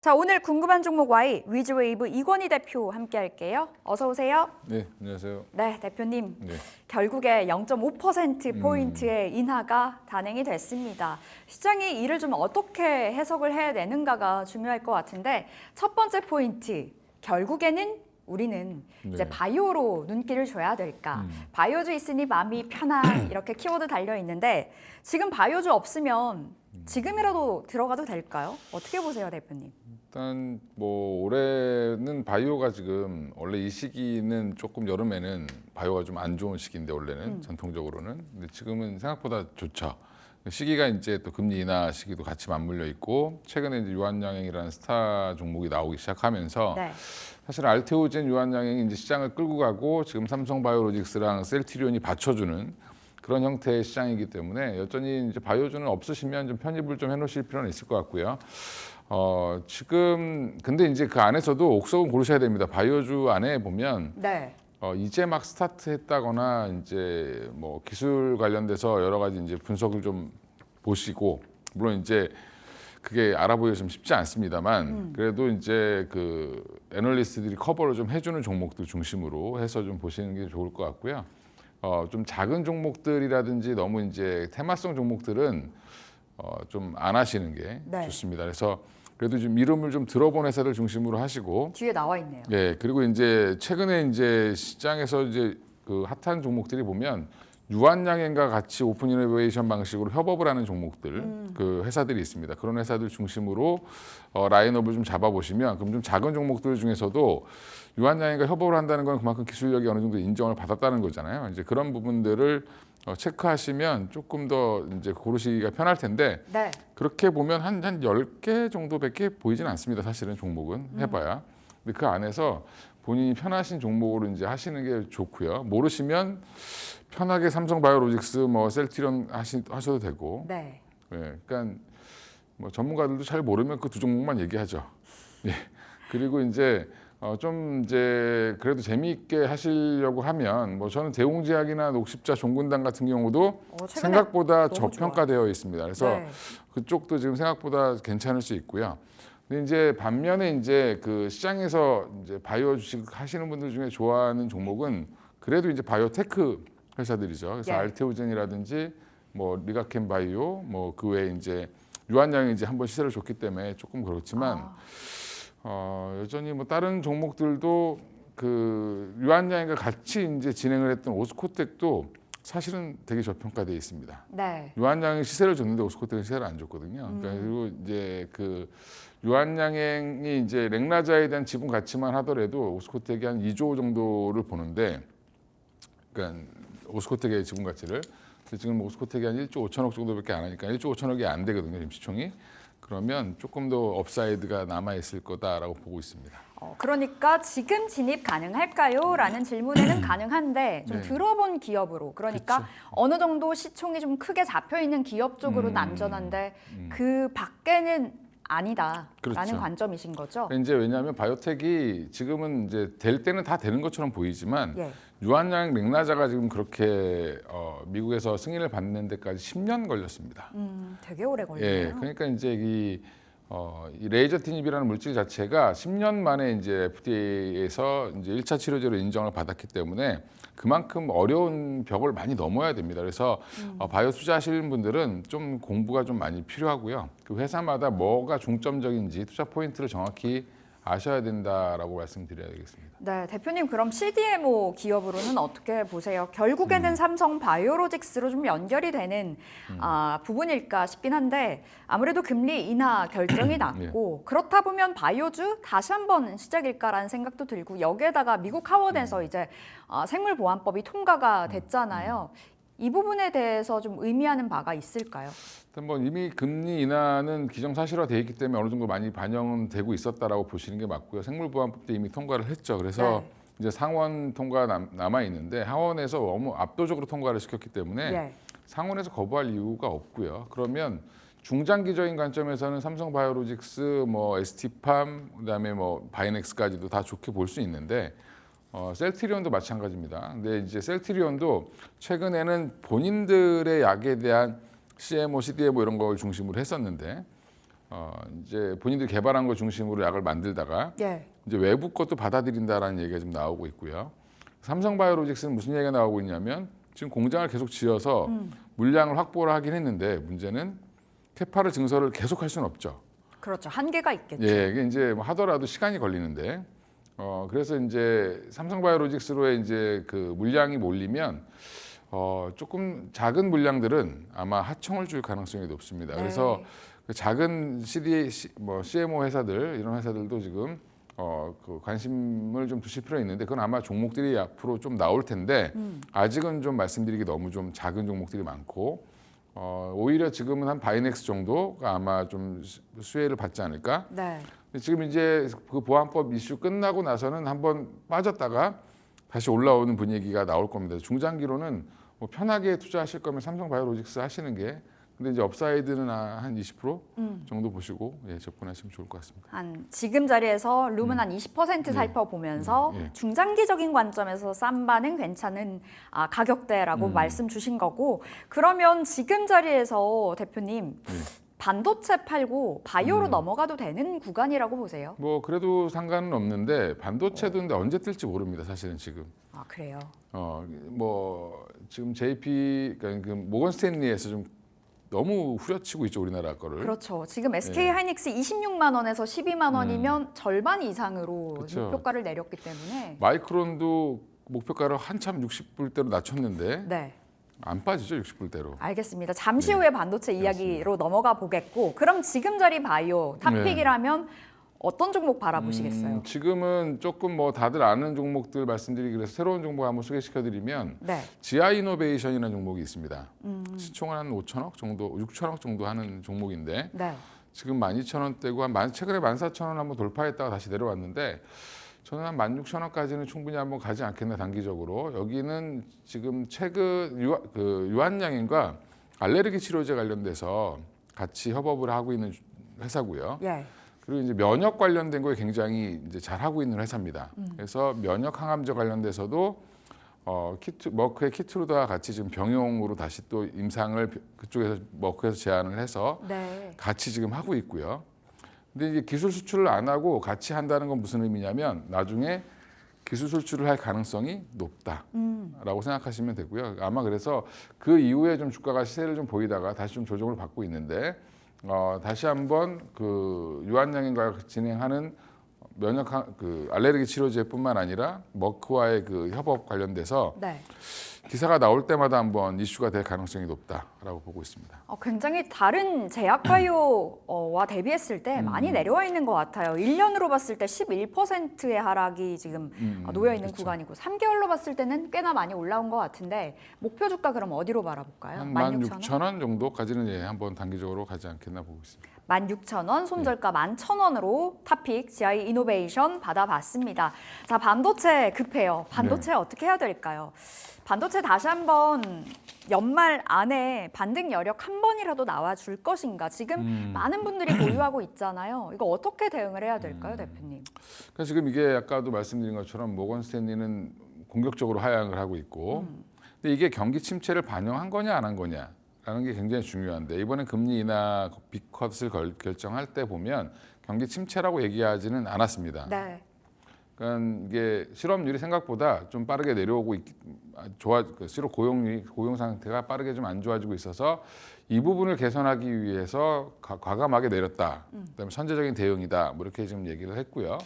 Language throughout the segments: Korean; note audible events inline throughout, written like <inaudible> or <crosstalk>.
자, 오늘 궁금한 종목 Y 위즈웨이브 이권희 대표 함께 할게요. 어서 오세요. 네, 안녕하세요. 네, 대표님. 네. 결국에 0.5% 음. 포인트의 인하가 단행이 됐습니다. 시장이 이를 좀 어떻게 해석을 해야 되는가가 중요할 것 같은데 첫 번째 포인트 결국에는 우리는 이제 네. 바이오로 눈길을 줘야 될까? 음. 바이오주 있으니 마음이 편한 이렇게 키워드 달려 있는데 지금 바이오주 없으면 음. 지금이라도 들어가도 될까요? 어떻게 보세요, 대표님? 일단 뭐 올해는 바이오가 지금 원래 이 시기는 조금 여름에는 바이오가 좀 안 좋은 시기인데 원래는 음. 전통적으로는 근데 지금은 생각보다 좋죠. 시기가 이제 또 금리 인하 시기도 같이 맞물려 있고 최근에 이제 유한양행이라는 스타 종목이 나오기 시작하면서 네. 사실 알테오젠 유한양행이 이제 시장을 끌고 가고 지금 삼성바이오로직스랑 셀트리온이 받쳐주는 그런 형태의 시장이기 때문에 여전히 이제 바이오주는 없으시면 좀 편입을 좀 해놓으실 필요는 있을 것 같고요. 어 지금 근데 이제 그 안에서도 옥석은 고르셔야 됩니다. 바이오주 안에 보면 네. 어, 이제 막 스타트했다거나 이제 뭐 기술 관련돼서 여러 가지 이제 분석을 좀 보시고 물론 이제 그게 알아보기가 좀 쉽지 않습니다만 그래도 이제 그 애널리스트들이 커버를 좀 해주는 종목들 중심으로 해서 좀 보시는 게 좋을 것 같고요. 어, 좀 작은 종목들이라든지 너무 이제 테마성 종목들은 어, 좀 안 하시는 게 네. 좋습니다. 그래서 그래도 좀 이름을 좀 들어본 회사들 중심으로 하시고 뒤에 나와 있네요. 예, 그리고 이제 최근에 이제 시장에서 이제 그 핫한 종목들이 보면 유한양행과 같이 오픈 이노베이션 방식으로 협업을 하는 종목들, 그 회사들이 있습니다. 그런 회사들 중심으로 어, 라인업을 좀 잡아보시면 그럼 좀 작은 종목들 중에서도 유한양행과 협업을 한다는 건 그만큼 기술력이 어느 정도 인정을 받았다는 거잖아요. 이제 그런 부분들을 어, 체크하시면 조금 더 이제 고르시기가 편할 텐데 네. 그렇게 보면 한, 한 10개 정도밖에 보이지는 않습니다. 사실은 종목은 해봐야. 근데 그 안에서 본인이 편하신 종목으로 이제 하시는 게 좋고요. 모르시면 편하게 삼성바이오로직스, 뭐 셀트리온 하시, 하셔도 되고. 네. 예, 그러니까 뭐 전문가들도 잘 모르면 그 두 종목만 얘기하죠. 예. 그리고 이제 어, 좀 이제 그래도 재미있게 하시려고 하면 뭐 저는 대웅제약이나 녹십자 종군당 같은 경우도 어, 생각보다 저평가되어 있습니다. 그래서 네. 그쪽도 지금 생각보다 괜찮을 수 있고요. 근데 이제 반면에 이제 그 시장에서 이제 바이오 주식 하시는 분들 중에 좋아하는 종목은 그래도 이제 바이오테크 회사들이죠. 그래서 예. 알테오젠이라든지 뭐 리가켄 바이오 뭐 그 외에 이제 유한양이 이제 한번 시세를 줬기 때문에 조금 그렇지만 아, 어, 여전히 뭐 다른 종목들도 그 유한양과 같이 이제 진행을 했던 오스코텍도 사실은 되게 저평가되어 있습니다. 네. 유한양이 시세를 줬는데 오스코텍은 시세를 안 줬거든요. 그러니까 그리고 이제 그 유한양행이 이제 렉나자에 대한 지분 가치만 하더라도 오스코텍이 한 2조 정도를 보는데, 그러니까 오스코텍의 지분 가치를 지금 오스코텍이 한 1조 5천억 정도밖에 안 하니까 1조 5천억이 안 되거든요, 지금 시총이. 그러면 조금 더 업사이드가 남아 있을 거다라고 보고 있습니다. 어, 그러니까 지금 진입 가능할까요? 라는 질문에는 가능한데 좀 네. 들어본 기업으로 그러니까 그쵸. 어느 정도 시총이 좀 크게 잡혀 있는 기업 쪽으로는 음, 안전한데 그 밖에는 아니다라는 그렇죠. 관점이신 거죠? 이제 왜냐하면 바이오텍이 지금은 이제 될 때는 다 되는 것처럼 보이지만 예. 유한양 맥나자가 지금 그렇게 어, 미국에서 승인을 받는 데까지 10년 걸렸습니다. 음, 되게 오래 예, 걸리네요. 그러니까 이제 이, 어, 이 레이저 티닙이라는 물질 자체가 10년 만에 이제 FDA에서 이제 1차 치료제로 인정을 받았기 때문에 그만큼 어려운 벽을 많이 넘어야 됩니다. 그래서 어, 바이오 투자하시는 분들은 좀 공부가 좀 많이 필요하고요. 그 회사마다 뭐가 중점적인지 투자 포인트를 정확히 아셔야 된다라고 말씀드려야 되겠습니다. 네, 대표님 그럼 CDMO 기업으로는 어떻게 보세요? 결국에는 삼성 바이오로직스로 좀 연결이 되는 아, 부분일까 싶긴 한데 아무래도 금리 인하 결정이 <clears throat> 났고 그렇다 보면 바이오주 다시 한번 시작일까라는 생각도 들고 여기에다가 미국 하원에서 이제 아, 생물보안법이 통과가 됐잖아요. 이 부분에 대해서 좀 의미하는 바가 있을까요? 일단 뭐 이미 금리 인하는 기정사실화돼 있기 때문에 어느 정도 많이 반영은 되고 있었다라고 보시는 게 맞고요. 생물보안법도 이미 통과를 했죠. 그래서 네. 이제 상원 통과 남, 남아 있는데 하원에서 너무 압도적으로 통과를 시켰기 때문에 예. 상원에서 거부할 이유가 없고요. 그러면 중장기적인 관점에서는 삼성 바이오로직스, 뭐 ST팜, 그다음에 뭐 바이넥스까지도 다 좋게 볼 수 있는데 어, 셀트리온도 마찬가지입니다. 근데 이제 셀트리온도 최근에는 본인들의 약에 대한 CMO, CDMO 이런 걸 중심으로 했었는데 어, 이제 본인들이 개발한 거 중심으로 약을 만들다가 예. 이제 외부 것도 받아들인다라는 얘기가 좀 나오고 있고요. 삼성바이오로직스는 무슨 얘기가 나오고 있냐면 지금 공장을 계속 지어서 물량을 확보를 하긴 했는데 문제는 캐파를 증설을 계속 할 수는 없죠. 그렇죠. 한계가 있겠죠. 예, 이게 이제 뭐 하더라도 시간이 걸리는데 어 그래서 이제 삼성바이오로직스로의 이제 그 물량이 몰리면 어 조금 작은 물량들은 아마 하청을 줄 가능성이 높습니다. 그래서 네. 그 작은 CD 뭐 CMO 회사들 이런 회사들도 지금 어 그 관심을 좀 두실 필요 있는데 그건 아마 종목들이 앞으로 좀 나올 텐데 아직은 좀 말씀드리기 너무 좀 작은 종목들이 많고 어 오히려 지금은 한 바이넥스 정도가 아마 좀 수- 수혜를 받지 않을까 네. 지금 이제 그 보안법 이슈 끝나고 나서는 한번 빠졌다가 다시 올라오는 분위기가 나올 겁니다. 중장기로는 뭐 편하게 투자하실 거면 삼성 바이오로직스 하시는 게 근데 이제 업사이드는 한 20% 정도 보시고 예, 접근하시면 좋을 것 같습니다. 한 지금 자리에서 룸은 한20% 살펴보면서 음, 예. 중장기적인 관점에서 싼 반은 괜찮은 아, 가격대라고 음. 말씀 주신 거고 그러면 지금 자리에서 대표님 예. 반도체 팔고 바이오로 음. 넘어가도 되는 구간이라고 보세요? 뭐 그래도 상관은 없는데 반도체도 근데 언제 뜰지 모릅니다. 사실은 지금. 아 그래요. 어뭐 지금 JP 그러니까 그 모건 스탠리에서 좀 너무 후려치고 있죠 우리나라 거를. 그렇죠. 지금 SK 예. 하이닉스 26만 원에서 12만 원이면 절반 이상으로 음. 그쵸. 목표가를 내렸기 때문에 마이크론도 목표가를 한참 60불대로 낮췄는데 네. 안 빠지죠 60불대로. 알겠습니다. 잠시 네. 후에 반도체 이야기로 넘어가 보겠고 그럼 지금 자리 바이오 탑픽이라면 어떤 종목 바라보시겠어요? 음, 지금은 조금 뭐 다들 아는 종목들 말씀드리기 위해서 새로운 종목 한번 소개시켜드리면 네. 지아 이노베이션이라는 종목이 있습니다. 음. 시총은 한 5천억 정도, 6천억 정도 하는 종목인데 네. 지금 12,000원대고 한 만, 최근에 14,000원 한번 돌파했다가 다시 내려왔는데 저는 한 16,000원까지는 충분히 한번 가지 않겠나 단기적으로 여기는 지금 최근 유한, 그 유한양인과 알레르기 치료제 관련돼서 같이 협업을 하고 있는 회사고요. 예. 그리고 이제 면역 관련된 거에 굉장히 이제 잘 하고 있는 회사입니다. 그래서 면역 항암제 관련돼서도 어, 키트 머크의 키트루다와 같이 지금 병용으로 다시 또 임상을 그쪽에서 머크에서 제안을 해서 네. 같이 지금 하고 있고요. 근데 이제 기술 수출을 안 하고 같이 한다는 건 무슨 의미냐면 나중에 기술 수출을 할 가능성이 높다라고 생각하시면 되고요. 아마 그래서 그 이후에 좀 주가가 시세를 좀 보이다가 다시 좀 조정을 받고 있는데 어, 다시 한번 그 유한양인과 진행하는 면역 항- 그 알레르기 치료제뿐만 아니라 머크와의 그 협업 관련돼서 네. 기사가 나올 때마다 한번 이슈가 될 가능성이 높다라고 보고 있습니다. 어, 굉장히 다른 제약 바이오와 대비했을 때 음. 많이 내려와 있는 것 같아요. 1년으로 봤을 때 11%의 하락이 지금 음, 놓여 있는 그렇죠. 구간이고 3개월로 봤을 때는 꽤나 많이 올라온 것 같은데 목표 주가 그럼 어디로 바라볼까요? 한 16,000원? 16,000원 정도까지는 예, 한번 단기적으로 가지 않겠나 보고 있습니다. 16,000원, 손절가 11,000원으로 탑픽 GI 이노베이션 받아봤습니다. 자, 반도체 급해요. 반도체 어떻게 해야 될까요? 반도체 다시 한번 연말 안에 반등 여력 한 번이라도 나와 줄 것인가? 지금 많은 분들이 보유하고 있잖아요. 이거 어떻게 대응을 해야 될까요, 대표님? 그러니까 지금 이게 아까도 말씀드린 것처럼 모건 스탠리는 공격적으로 하향을 하고 있고, 근데 이게 경기 침체를 반영한 거냐 안 한 거냐 라는 게 굉장히 중요한데 이번에 금리 인하 빅컷을 걸- 결정할 때 보면 경기 침체라고 얘기하지는 않았습니다. 네. 그러니까 이게 실업률이 생각보다 좀 빠르게 내려오고 있, 아, 좋아 그 실업 고용률 고용 상태가 빠르게 좀 안 좋아지고 있어서 이 부분을 개선하기 위해서 가, 과감하게 내렸다. 그다음에 선제적인 대응이다. 뭐 이렇게 지금 얘기를 했고요.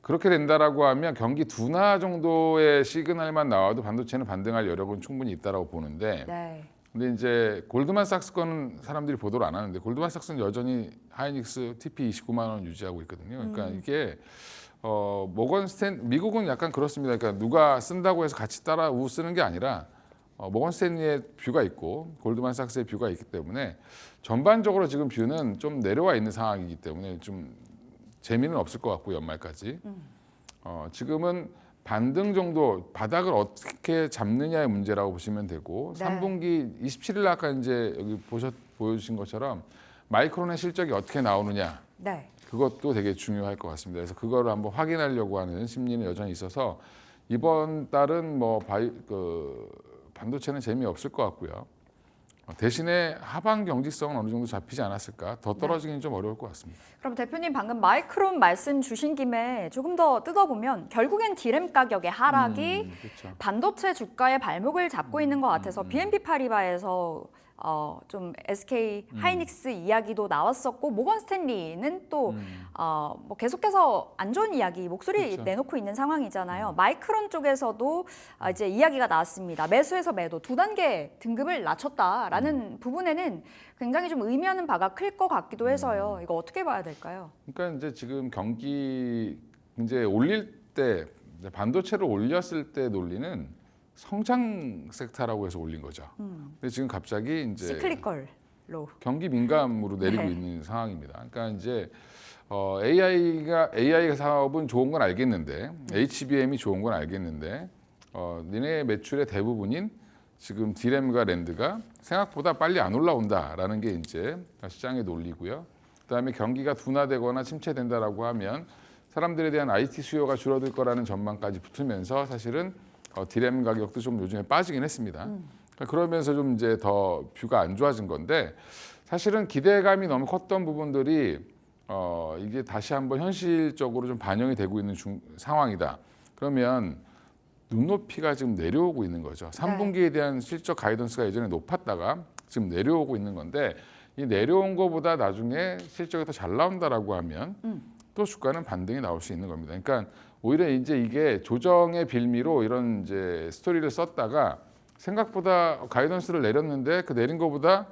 그렇게 된다라고 하면 경기 둔화 정도의 시그널만 나와도 반도체는 반등할 여력은 충분히 있다라고 보는데 네. 근데 이제 골드만삭스 거는 사람들이 보도를 안 하는데 골드만삭스는 여전히 하이닉스 TP 29만 원 유지하고 있거든요. 그러니까 이게 어 모건 스탠 미국은 약간 그렇습니다. 그러니까 누가 쓴다고 해서 같이 따라 우 쓰는 게 아니라 어, 모건 스탠리의 뷰가 있고 골드만삭스의 뷰가 있기 때문에 전반적으로 지금 뷰는 좀 내려와 있는 상황이기 때문에 좀 재미는 없을 것 같고 연말까지. 어, 지금은 반등 정도 바닥을 어떻게 잡느냐의 문제라고 보시면 되고 네. 3분기 27일 아까 이제 여기 보셨 보여주신 것처럼 마이크론의 실적이 어떻게 나오느냐 네. 그것도 되게 중요할 것 같습니다. 그래서 그거를 한번 확인하려고 하는 심리는 여전히 있어서 이번 달은 뭐 바이 그 반도체는 재미 없을 것 같고요. 어, 대신에 하반 경직성은 어느 정도 잡히지 않았을까? 더 떨어지기는 좀 어려울 것 같습니다. 그럼 대표님 방금 마이크론 말씀 주신 김에 조금 더 뜯어보면 결국엔 디램 가격의 하락이 음, 그렇죠. 반도체 주가의 발목을 잡고 있는 것 같아서 BNP 파리바에서 어, 좀 SK 하이닉스 이야기도 나왔었고 모건 스탠리는 또 어, 뭐 계속해서 안 좋은 이야기 목소리 그렇죠. 내놓고 있는 상황이잖아요. 마이크론 쪽에서도 아, 이제 이야기가 나왔습니다. 매수에서 매도 두 단계 등급을 낮췄다라는 부분에는 굉장히 좀 의미하는 바가 클 것 같기도 해서요. 이거 어떻게 봐야 될까요? 그러니까 이제 지금 경기 이제 올릴 때 이제 반도체를 올렸을 때 논리는 성장 섹터라고 해서 올린 거죠. 근데 지금 갑자기 이제 시클리컬로. 경기 민감으로 내리고 네. 있는 상황입니다. 그러니까 이제 어, AI가 AI 사업은 좋은 건 알겠는데 HBM이 좋은 건 알겠는데 어, 니네 매출의 대부분인 지금 디램과 랜드가 생각보다 빨리 안 올라온다라는 게 이제 시장의 논리고요. 그다음에 경기가 둔화되거나 침체된다라고 하면 사람들에 대한 IT 수요가 줄어들 거라는 전망까지 붙으면서 사실은 어, 디램 가격도 좀 요즘에 빠지긴 했습니다. 그러니까 그러면서 좀 이제 더 뷰가 안 좋아진 건데 사실은 기대감이 너무 컸던 부분들이 어, 이게 다시 한번 현실적으로 좀 반영이 되고 있는 중, 상황이다. 그러면 눈높이가 지금 내려오고 있는 거죠. 3분기에 대한 실적 가이던스가 예전에 높았다가 지금 내려오고 있는 건데 이 내려온 거보다 나중에 실적이 더 잘 나온다라고 하면 또 주가는 반등이 나올 수 있는 겁니다. 그러니까 오히려 이제 이게 조정의 빌미로 이런 이제 스토리를 썼다가 생각보다 가이던스를 내렸는데 그 내린 거보다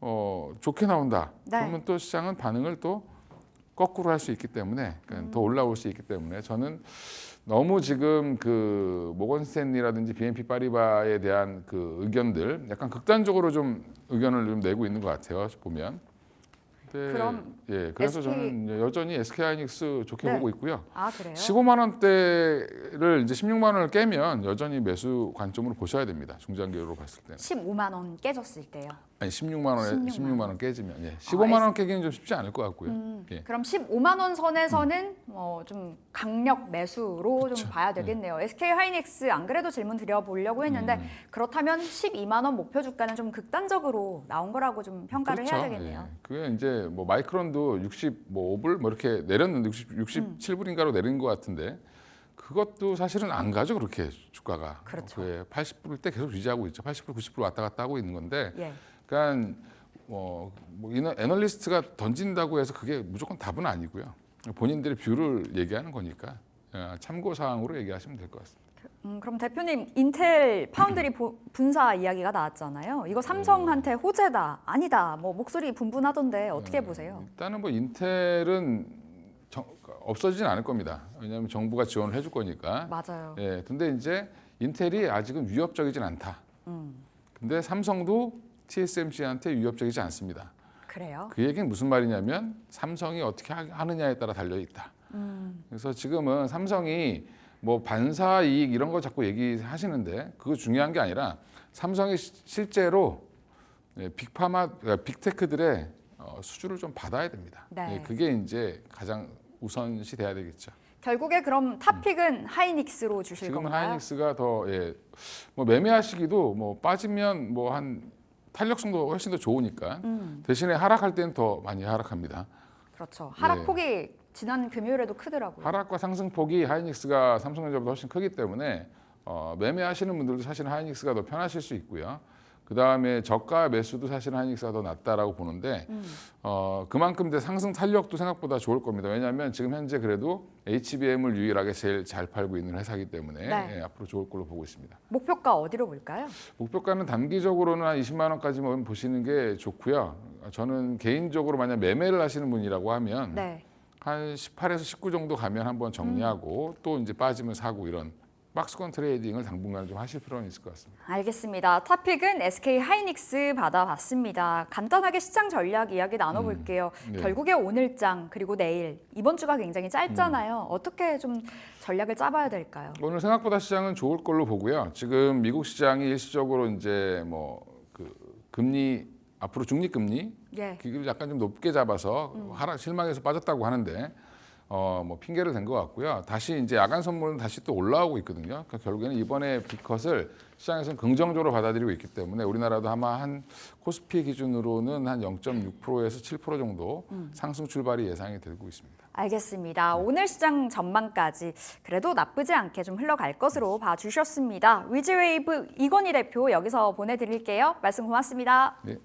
어, 좋게 나온다. 네. 그러면 또 시장은 반응을 또 거꾸로 할 수 있기 때문에 그러니까 더 올라올 수 있기 때문에 저는 너무 지금 그 모건 스탠리라든지 BNP 파리바에 대한 그 의견들 약간 극단적으로 좀 의견을 좀 내고 있는 것 같아요. 보면. 근데 그럼 예, 그래서 SK 저는 여전히 SK 하이닉스 좋게 네. 보고 있고요. 아 그래요? 15만 원대를 이제 16만 원을 깨면 여전히 매수 관점으로 보셔야 됩니다. 중장기로 봤을 때는. 15만 원 깨졌을 때요. 아니 16만 원에 16만 16만 원 깨지면 예. 15만 원 깨기는 좀 쉽지 않을 것 같고요. 음, 예. 그럼 15만 원 선에서는 어, 좀 강력 매수로 그쵸. 좀 봐야 되겠네요. SK 하이닉스 안 그래도 질문 드려보려고 했는데 음. 그렇다면 12만 원 목표 주가는 좀 극단적으로 나온 거라고 좀 평가를 해야 그렇죠. 되겠네요. 예. 그게 이제 뭐 마이크론도 65불 뭐 이렇게 내렸는데 60 67불인가로 내린 것 같은데 그것도 사실은 안 가죠 그렇게 주가가. 그렇죠. 그 80불 때 계속 유지하고 있죠. 80불 90불 왔다 갔다 하고 있는 건데 예. 그러니까 뭐, 뭐 이너- 애널리스트가 던진다고 해서 그게 무조건 답은 아니고요. 본인들의 뷰를 얘기하는 거니까 어, 참고 사항으로 얘기하시면 될 것 같습니다. 음, 그럼 대표님 인텔 파운드리 보- 분사 이야기가 나왔잖아요. 이거 삼성한테 호재다 아니다 뭐 목소리 분분하던데 어떻게 보세요? 일단은 뭐 인텔은 정- 없어지진 않을 겁니다. 왜냐하면 정부가 지원을 해줄 거니까. 맞아요. 예, 근데 이제 인텔이 아직은 위협적이진 않다. 음, 근데 삼성도 TSMC한테 위협적이지 않습니다. 그래요. 그 얘기는 무슨 말이냐면 삼성이 어떻게 하- 하느냐에 따라 달려 있다. 음, 그래서 지금은 삼성이 뭐 반사 이익 이런 거 자꾸 얘기하시는데 그거 중요한 게 아니라 삼성이 시- 실제로 예, 빅파마 그러니까 빅테크들의 어, 수주를 좀 받아야 됩니다. 네. 예, 그게 이제 가장 우선시 돼야 되겠죠. 결국에 그럼 탑픽은 하이닉스로 주실 지금은 건가요? 하이닉스가 더 예, 뭐 매매하시기도 뭐 빠지면 뭐한 탄력성도 훨씬 더 좋으니까 음, 대신에 하락할 때는 더 많이 하락합니다. 그렇죠. 예. 하락폭이 지난 금요일에도 크더라고요. 하락과 상승폭이 하이닉스가 삼성전자보다 훨씬 크기 때문에 어, 매매하시는 분들도 사실 하이닉스가 더 편하실 수 있고요. 그 다음에 저가 매수도 사실 하이닉스가 더 낫다라고 보는데 음. 어, 그만큼 내 상승 탄력도 생각보다 좋을 겁니다. 왜냐하면 지금 현재 그래도 HBM을 유일하게 제일 잘 팔고 있는 회사이기 때문에 네. 예, 앞으로 좋을 걸로 보고 있습니다. 목표가 어디로 볼까요? 목표가는 단기적으로는 한 20만 원까지만 보시는 게 좋고요. 저는 개인적으로 만약 매매를 하시는 분이라고 하면 네. 한 18에서 19 정도 가면 한번 정리하고 또 이제 빠지면 사고 이런 박스권 트레이딩을 당분간 좀 하실 필요는 있을 것 같습니다. 알겠습니다. 탑픽은 SK 하이닉스 받아봤습니다. 간단하게 시장 전략 이야기 나눠볼게요. 네. 결국에 오늘장 그리고 내일 이번 주가 굉장히 짧잖아요. 어떻게 좀 전략을 짜봐야 될까요? 오늘 생각보다 시장은 좋을 걸로 보고요. 지금 미국 시장이 일시적으로 이제 뭐 그 금리 앞으로 중립 금리 예. 기기를 약간 좀 높게 잡아서 하락 실망해서 빠졌다고 하는데 어, 뭐 핑계를 댄 것 같고요. 다시 이제 야간 선물은 다시 또 올라오고 있거든요. 그러니까 결국에는 이번에 비컷을 시장에서는 긍정적으로 받아들이고 있기 때문에 우리나라도 아마 한 코스피 기준으로는 한 0.6%에서 7% 정도 상승 출발이 예상이 되고 있습니다. 알겠습니다. 오늘 시장 전망까지 그래도 나쁘지 않게 좀 흘러갈 것으로 봐주셨습니다. 위즈웨이브 이건희 대표 여기서 보내드릴게요. 말씀 고맙습니다. 네.